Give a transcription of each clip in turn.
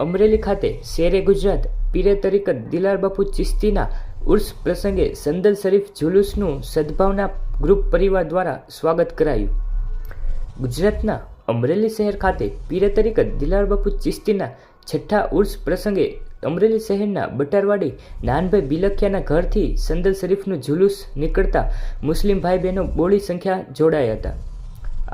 અમરેલી ખાતે શેરે ગુજરાત, પીરે દિલાર બાપુ ચિસ્તીના ઉર્સ પ્રસંગે સંદલ શરીફ જુલુસનું સદભાવના ગ્રુપ પરિવાર દ્વારા સ્વાગત કરાયું. ગુજરાતના અમરેલી શહેર ખાતે પીરે દિલાર બાપુ ચિસ્તીના છઠ્ઠા ઉર્સ પ્રસંગે અમરેલી શહેરના બટારવાડી નાનભાઈ બિલખિયાના ઘરથી સંદલ શરીફનું જુલુસ નીકળતા મુસ્લિમ ભાઈ બહેનો બોળી સંખ્યા જોડાયા હતા.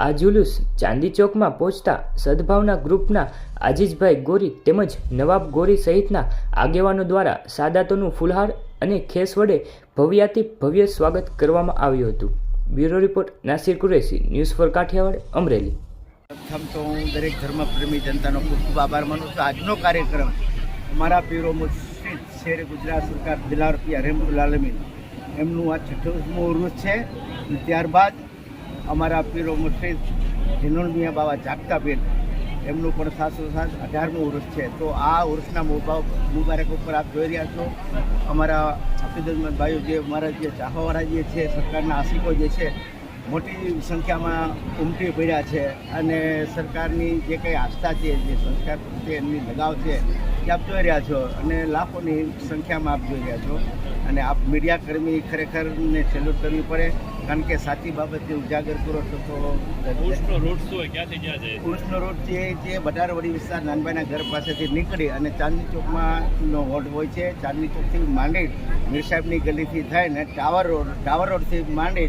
આ જુલુસ ચાંદી ચોકમાં પહોંચતા સદભાવના ગ્રુપના આજીજભાઈ ગોરી તેમજ નવાબ ગોરી સહિતના આગેવાનો દ્વારા સાદાતોનું ફુલહાર અને ખેસ વડે ભવ્યાતિ ભવ્ય સ્વાગત કરવામાં આવ્યું હતું. Bureau report, Nasir Qureshi, news for Kathiawad, Amreli. પ્રથમ તો હું દરેક ધર્મપ્રેમી જનતાનો ખૂબ ખૂબ આભાર માનું છું. આજનો કાર્યક્રમ અમારા પીરો શેર ગુજરાત સરકાર દિલાર પિયા રહેમતુલ આલમીન. એમનું આ છઠ્ઠું ઉર્સ છે. ત્યારબાદ અમારા પીરો મુર્શિદ જીનુલ મિયા બાબા જાગતા બેન એમનું પણ સાસો સાથોસાથ અઢારમું ઉર્સ છે. તો આ ઉર્સના મુબા- મુબારક ઉપર આપ જોઈ રહ્યા છો. અમારા હફીદુલમદ ભાઈઓ જે અમારા જે ચાહવાળા જે છે, સરકારના આશિકો જે છે, મોટી સંખ્યામાં ઉમટી પડ્યા છે. અને સરકારની જે કંઈ આસ્થા છે, જે સંસ્કાર પ્રત્યે એમની લગાવ છે, એ આપ જોઈ રહ્યા છો. અને લાખોની સંખ્યામાં આપ જોઈ રહ્યા છો. અને આપ મીડિયા કર્મી ખરેખરને સેલ્યુટ કરવી પડે. કારણ કે સાચી બાબતને ઉજાગર કરો તો ઉર્સનો રૂટ શું હોય? ક્યાંથી ક્યાં જાય? ઉર્સનો રોડ જે જે બટારવાડી વિસ્તાર નાનભાઈના ઘર પાસેથી નીકળી અને ચાંદની ચોકમાં હોટ હોય છે. ચાંદની ચોકથી માંડી મીર સાહેબની ગલીથી થઈને ટાવર રોડ ટાવર રોડથી માંડી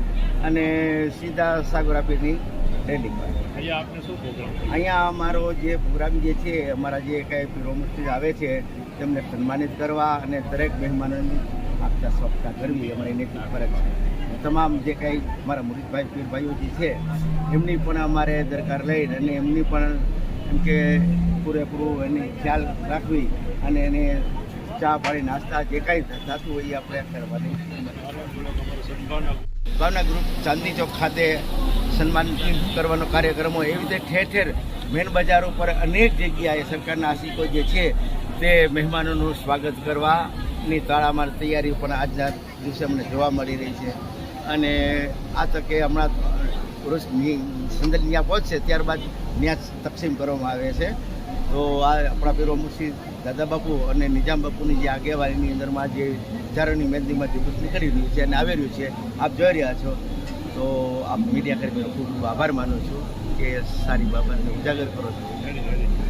અને સીધા સાગરાપીની રેલી અહીંયા અમારો જે પ્રોગ્રામ જે છે અમારા જે કાંઈ પીરો આવે છે તેમને સન્માનિત કરવા અને દરેક મહેમાનોની આગતા ગરમી અમારે અમારી નૈતિક ફરક છે. તમામ જે કાંઈ મારા મુરીદભાઈ, પીરભાઈઓ જે છે, એમની પણ અમારે દરકાર લઈને અને એમની પણ એમ કે પૂરેપૂરું એની ખ્યાલ રાખવી અને એને ચા પાણી, નાસ્તા જે કાંઈ થતું હોય એ આપણે કરવાની ભાવના ગ્રુપ ચાંદની ચોક ખાતે સન્માન કરવાનો કાર્યક્રમ હોય. એવી રીતે ઠેર ઠેર મેન બજાર ઉપર અનેક જગ્યાએ સરકારના આશિકો જે છે, તે મહેમાનોનું સ્વાગત કરવાની તાળામાર તૈયારીઓ પણ આજના દિવસે અમને જોવા મળી રહી છે. અને આ તકે હમણાં પુરુષ સંદલ ત્યાં પહોંચશે, ત્યારબાદ ત્યાં તકસીમ કરવામાં આવે છે. તો આ આપણા પીરો મુશી દાદા બાપુ અને નિજામ બાપુની જે આગેવાનીની અંદરમાં જે વિચારોની મહેંદીમાં જે કૃષિ કરી રહ્યું છે અને આવી રહ્યું છે, આપ જોઈ રહ્યા છો. તો આપ મીડિયા કર્મીનો ખૂબ ખૂબ આભાર માનું છું કે સારી બાબતને ઉજાગર કરો છો.